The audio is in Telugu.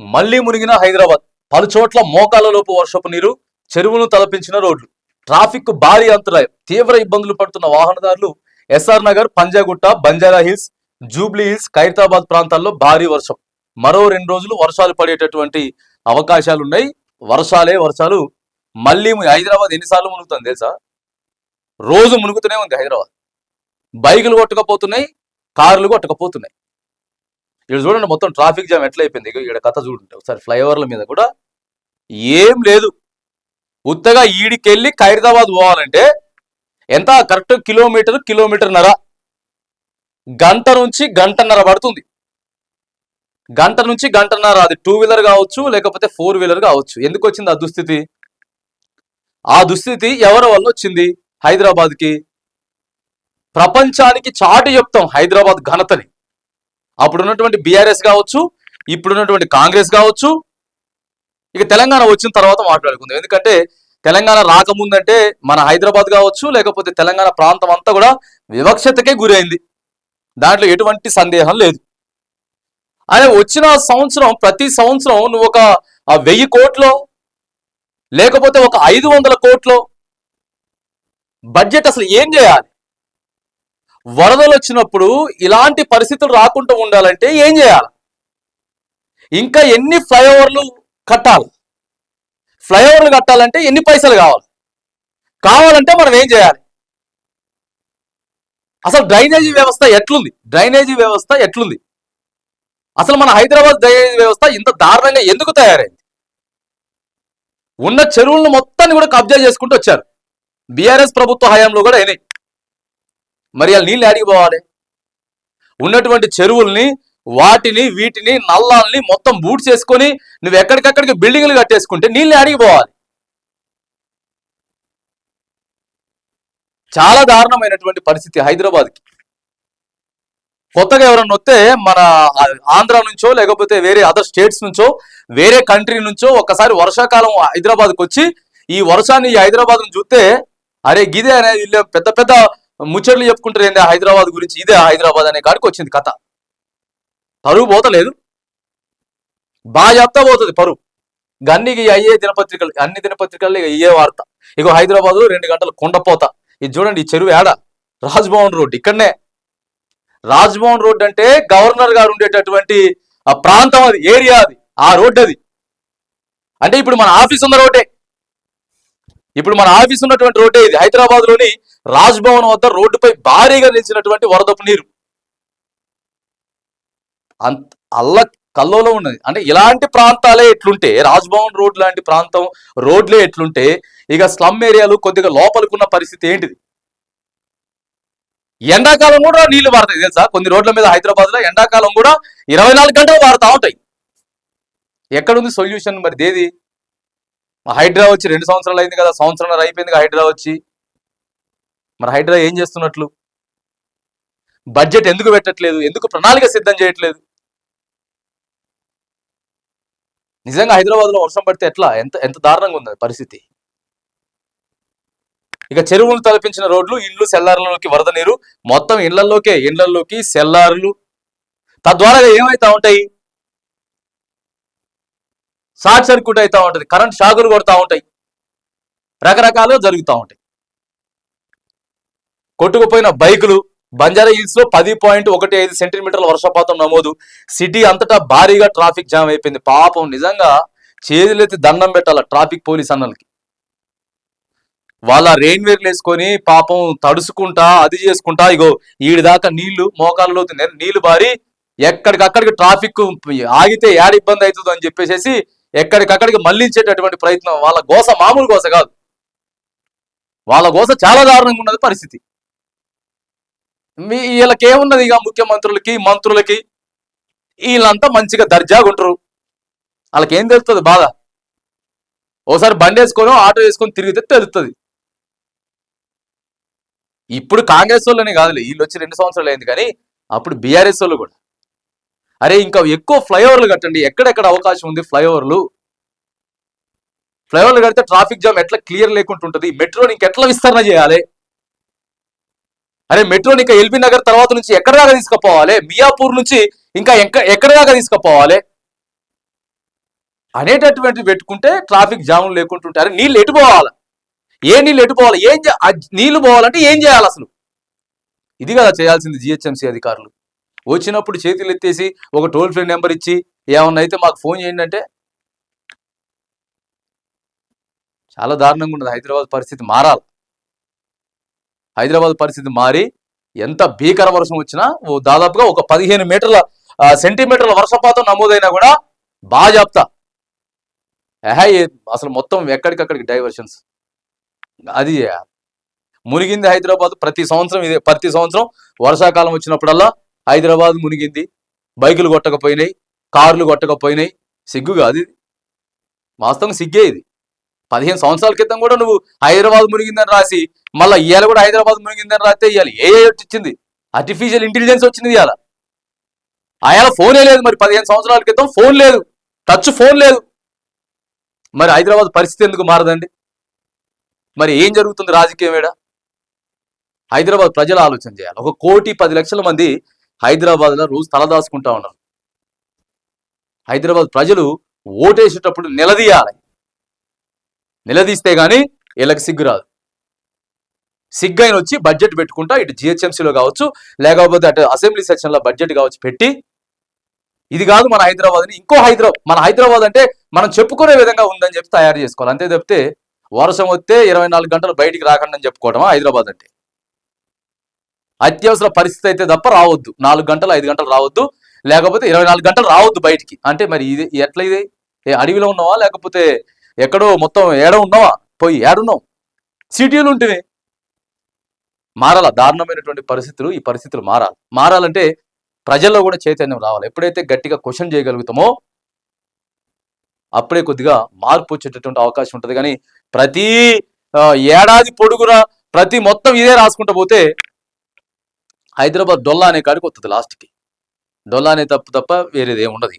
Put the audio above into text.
మళ్ళీ మునిగిన హైదరాబాద్. పలు చోట్ల మోకాల లోపు వర్షపు నీరు చెరువును తలపించిన రోడ్లు. ట్రాఫిక్ భారీ అంతరాయం తీవ్ర ఇబ్బందులు పడుతున్న వాహనదారులు S R Nagar Panjagutta Banjara Hills Jubilee Hills Khairatabad ప్రాంతాల్లో భారీ వర్షం. మరో రెండు రోజులు వర్షాలు పడేటటువంటి అవకాశాలు ఉన్నాయి వర్షాలే వర్షాలు. మళ్ళీ హైదరాబాద్ ఎన్నిసార్లు మునుగుతుంది తెలుసా? రోజు మునుగుతూనే ఉంది హైదరాబాద్. బైకులు కొట్టకపోతున్నాయి కార్లు కొట్టకపోతున్నాయి. ఇక్కడ చూడండి మొత్తం ట్రాఫిక్ జామ్ ఎట్లయిపోయింది? ఇక్కడ కథ చూడండి ఒకసారి ఫ్లైఓవర్ల మీద కూడా ఏం లేదు. ఉత్తగా ఈడికెళ్ళి ఖైరదాబాద్ పోవాలంటే ఎంత? కరెక్ట్ కిలోమీటర్ కిలోమీటర్న్నర గంట నుంచి గంటన్నర పడుతుంది. గంట నుంచి గంటన్నర. అది టూ వీలర్ కావచ్చు లేకపోతే ఫోర్ వీలర్ కావచ్చు. ఎందుకు వచ్చింది ఆ దుస్థితి? ఆ దుస్థితి ఎవరి వల్ల వచ్చింది? హైదరాబాద్కి. ప్రపంచానికి చాటు చెప్తాం హైదరాబాద్ ఘనతని. అప్పుడు ఉన్నటువంటి బీఆర్ఎస్ కావచ్చు ఇప్పుడున్నటువంటి కాంగ్రెస్ కావచ్చు. ఇక తెలంగాణ వచ్చిన తర్వాత మాట్లాడుకుందాం. ఎందుకంటే తెలంగాణ రాకముందంటే మన హైదరాబాద్ కావచ్చు లేకపోతే తెలంగాణ ప్రాంతం అంతా కూడా వివక్షతకే గురైంది. దాంట్లో ఎటువంటి సందేహం లేదు. అదే వచ్చిన సంవత్సరం ప్రతి సంవత్సరం నువ్వు ఒక వెయ్యి కోట్లో లేకపోతే ఒక ఐదు వందల కోట్లో బడ్జెట్ అసలు ఏం చేయాలి? వరదలు వచ్చినప్పుడు ఇలాంటి పరిస్థితులు రాకుండా ఉండాలంటే ఏం చేయాలి? ఇంకా ఎన్ని ఫ్లైఓవర్లు కట్టాలి? ఫ్లైఓవర్లు కట్టాలంటే ఎన్ని పైసలు కావాలి? కావాలంటే మనం ఏం చేయాలి? అసలు డ్రైనేజీ వ్యవస్థ ఎట్లుంది? డ్రైనేజీ వ్యవస్థ ఎట్లుంది? అసలు మన హైదరాబాద్ డ్రైనేజీ వ్యవస్థ ఇంత దారుణంగా ఎందుకు తయారైంది? ఉన్న చెరువులను మొత్తాన్ని కూడా కబ్జా చేసుకుంటూ వచ్చారు. బీఆర్ఎస్ ప్రభుత్వ హయాంలో కూడా అయినాయి. మరి వాళ్ళు నీళ్ళు ఆడికి పోవాలి? ఉన్నటువంటి చెరువుల్ని వాటిని వీటిని నల్లాల్ని మొత్తం బూట్ చేసుకొని నువ్వు ఎక్కడికక్కడికి బిల్డింగ్లు కట్టేసుకుంటే నీళ్ళు అడిగిపోవాలి చాలా దారుణమైనటువంటి పరిస్థితి హైదరాబాద్కి. కొత్తగా ఎవరన్నా వస్తే మన ఆంధ్ర నుంచో లేకపోతే వేరే అదర్ స్టేట్స్ నుంచో వేరే కంట్రీ నుంచో ఒక్కసారి వర్షాకాలం హైదరాబాద్కి వచ్చి ఈ వర్షాన్ని ఈ చూస్తే అరే గిదే అనేది పెద్ద పెద్ద ముచ్చట్లు చెప్పుకుంటారు ఏంటి హైదరాబాద్ గురించి. ఇదే హైదరాబాద్ అనే కాడికి వచ్చింది కథ. పరువు పోతలేదు. బాగా చెప్తా పోతుంది పరువు. గన్నికి అయ్యే దినపత్రికలు అన్ని దినపత్రికల్లో ఇక ఇయ్యే వార్త. ఇక హైదరాబాద్ రెండు గంటలు కొండపోత. ఇది చూడండి ఈ చెరువు ఏడ రాజ్భవన్ రోడ్ ఇక్కడనే. రాజ్భవన్ రోడ్ అంటే గవర్నర్ గారు ఉండేటటువంటి ఆ ప్రాంతం అది ఏరియా అది ఆ రోడ్ అది అంటే ఇప్పుడు మన ఆఫీస్ ఉన్న రోడ్డే. ఇప్పుడు మన ఆఫీస్ ఉన్నటువంటి రోడ్డే ఇది. హైదరాబాద్లోని రాజ్భవన్ వద్ద రోడ్డుపై భారీగా నిలిచినటువంటి వరదపు నీరు. అంత అల్ల కల్లోలో ఉన్నది. అంటే ఇలాంటి ప్రాంతాలే ఎట్లుంటే రాజ్భవన్ రోడ్ లాంటి ప్రాంతం రోడ్లే ఎట్లుంటే ఇక స్లమ్ ఏరియాలు కొద్దిగా లోపలికున్న పరిస్థితి ఏంటిది? ఎండాకాలం కూడా నీళ్ళు పారుతాయి తెలుసా? కొన్ని రోడ్ల మీద హైదరాబాద్లో ఎండాకాలం కూడా ఇరవై నాలుగు గంటలు పారుతా ఉంటాయి. ఎక్కడుంది సొల్యూషన్ మరి దేది? హైడ్రా వచ్చి రెండు సంవత్సరాలు అయింది కదా సంవత్సరం అయిపోయింది హైడ్రా వచ్చి. మరి హైడ్రా ఏం చేస్తున్నట్లు? బడ్జెట్ ఎందుకు పెట్టట్లేదు? ఎందుకు ప్రణాళిక సిద్ధం చేయట్లేదు? నిజంగా హైదరాబాద్లో వర్షం పడితే ఎట్లా? ఎంత ఎంత దారుణంగా ఉంది పరిస్థితి. ఇక చెరువులు తలపించిన రోడ్లు ఇల్లు సెల్లార్లలోకి వరద నీరు మొత్తం ఇళ్ళలోకే ఇండ్లలోకి సెల్లార్లు. తద్వారా ఏమైతా ఉంటాయి? షార్ట్ సర్క్యూట్ అవుతూ ఉంటుంది కరెంట్ షాకులు కొడుతూ ఉంటాయి. రకరకాలుగా జరుగుతూ ఉంటాయి. కొట్టుకుపోయిన బైకులు బంజారా హిల్స్లో పది పాయింట్ ఒకటి ఐదు సెంటీమీటర్ల వర్షపాతం నమోదు. సిటీ అంతటా భారీగా ట్రాఫిక్ జామ్ అయిపోయింది. పాపం నిజంగా చేతులెత్తి దండం పెట్టాల ట్రాఫిక్ పోలీస్ అన్నలకి. వాళ్ళ రెయిన్ వేర్లు వేసుకొని పాపం తడుసుకుంటా అది చేసుకుంటా ఇగో ఈడి దాకా నీళ్ళు మోకాలలో నీళ్ళు బారి ఎక్కడికక్కడికి ట్రాఫిక్ ఆగితే ఏడ ఇబ్బంది అవుతుంది అని చెప్పేసి ఎక్కడికక్కడికి మళ్ళించేటటువంటి ప్రయత్నం వాళ్ళ గోస మామూలు గోస కాదు. వాళ్ళ గోస చాలా దారుణంగా ఉన్నది పరిస్థితి. మీ వీళ్ళకేమున్నది ఇక ముఖ్యమంత్రులకి మంత్రులకి? వీళ్ళంతా మంచిగా దర్జాగా ఉంటారు. వాళ్ళకేం తెలుస్తుంది బాధ? ఓసారి బండి వేసుకొని ఆటో వేసుకొని తిరిగితే తెలుస్తుంది ఇప్పుడు కాంగ్రెస్ వాళ్ళని కాదులే వీళ్ళు వచ్చి రెండు సంవత్సరాలు అయింది కానీ అప్పుడు బీఆర్ఎస్ వాళ్ళు కూడా. అరే ఇంకా ఎక్కువ ఫ్లైఓవర్లు కట్టండి. ఎక్కడెక్కడ అవకాశం ఉంది ఫ్లైఓవర్లు? ఫ్లైఓవర్లు కడితే ట్రాఫిక్ జామ్ ఎట్లా క్లియర్ లేకుండా ఉంటుంది? మెట్రోని ఇంకెట్లా విస్తరణ చేయాలి? అరే మెట్రోని ఇంకా ఎల్బీ నగర్ తర్వాత నుంచి ఎక్కడ దాకా తీసుకుపోవాలి? మియాపూర్ నుంచి ఇంకా ఎక్క ఎక్కడ దాకా తీసుకుపోవాలి? అనేటటువంటి పెట్టుకుంటే ట్రాఫిక్ జాములు అరే నీళ్ళు ఎటు పోవాలి? ఏ నీళ్ళు ఎటు పోవాలి? ఏం చే- నీళ్ళు పోవాలంటే ఏం చేయాలి అసలు? ఇది కదా చేయాల్సింది జిహెచ్ఎంసీ అధికారులు. వచ్చినప్పుడు చేతులు ఎత్తేసి ఒక టోల్ ఫ్రీ నెంబర్ ఇచ్చి ఏమన్నా అయితే మాకు ఫోన్ చేయండి అంటే చాలా దారుణంగా ఉండదు హైదరాబాద్ పరిస్థితి మారాలి. హైదరాబాద్ పరిస్థితి మారి ఎంత భీకర వర్షం వచ్చినా ఓ దాదాపుగా ఒక పదిహేను మీటర్ల సెంటీమీటర్ల వర్షపాతం నమోదైనా కూడా బాగా చెప్తా ఏహే, అసలు మొత్తం ఎక్కడికక్కడికి డైవర్షన్స్ అది మునిగింది హైదరాబాద్ ప్రతి సంవత్సరం ఇదే. ప్రతి సంవత్సరం వర్షాకాలం వచ్చినప్పుడల్లా హైదరాబాద్ మునిగింది. బైకులు కొట్టకపోయినాయి కార్లు కొట్టకపోయినాయి. సిగ్గు కాదు ఇది. వాస్తవం సిగ్గే ఇది. పదిహేను సంవత్సరాల క్రితం కూడా నువ్వు హైదరాబాద్ మునిగిందని రాసి మళ్ళీ ఇవాళ కూడా హైదరాబాద్ మునిగిందని రాస్తే ఇవాళ ఏ వచ్చింది. ఆర్టిఫిషియల్ ఇంటెలిజెన్స్ వచ్చింది ఇవాళ ఆయన ఫోనే లేదు మరి పదిహేను సంవత్సరాల క్రితం ఫోన్ లేదు. టచ్ ఫోన్ లేదు. మరి హైదరాబాద్ పరిస్థితి ఎందుకు మారదండి? మరి ఏం జరుగుతుంది రాజకీయం ఏడా? హైదరాబాద్ ప్రజలు ఆలోచన చేయాలి. ఒక కోటి పది లక్షల మంది హైదరాబాద్లో రోజు తలదాచుకుంటా ఉన్నారు. హైదరాబాద్ ప్రజలు ఓటేసేటప్పుడు నిలదీయాలి. నిలదీస్తే గానీ వీళ్ళకి సిగ్గు రాదు. సిగ్గైన వచ్చి బడ్జెట్ పెట్టుకుంటా ఇటు జిహెచ్ఎంసీలో కావచ్చు లేకపోతే అటు అసెంబ్లీ సెక్షన్లో బడ్జెట్ కావచ్చు పెట్టి ఇది కాదు మన హైదరాబాద్ని ఇంకో హైదరాబాద్ మన హైదరాబాద్ అంటే మనం చెప్పుకునే విధంగా ఉందని చెప్పి తయారు చేసుకోవాలి. అంతే తప్పితే వర్షం వస్తే ఇరవై నాలుగు గంటలు బయటికి రాకుండా అని హైదరాబాద్ అంటే? అత్యవసర పరిస్థితి అయితే తప్ప రావద్దు. నాలుగు గంటలు ఐదు గంటలు రావద్దు. లేకపోతే ఇరవై నాలుగు గంటలు రావద్దు బయటికి. అంటే మరి ఇది ఎట్లా ఇది? అడవిలో ఉన్నావా? లేకపోతే ఎక్కడో మొత్తం ఏడ ఉన్నావా? పోయి ఏడున్నావు? సిటీలు ఉంటేనే మారాల? దారుణమైనటువంటి పరిస్థితులు ఈ పరిస్థితులు మారాలి. మారాలంటే ప్రజల్లో కూడా చైతన్యం రావాలి. ఎప్పుడైతే గట్టిగా క్వశ్చన్ చేయగలుగుతామో అప్పుడే కొద్దిగా మార్పు వచ్చేటటువంటి అవకాశం ఉంటుంది. కానీ ప్రతి ఏడాది పొడుగున ప్రతి మొత్తం ఇదే రాసుకుంటూ పోతే హైదరాబాద్ డొల్లా అనే కాడికి వస్తుంది లాస్ట్కి. డొల్లా అనే తప్పు తప్ప వేరేది ఏమి ఉండదు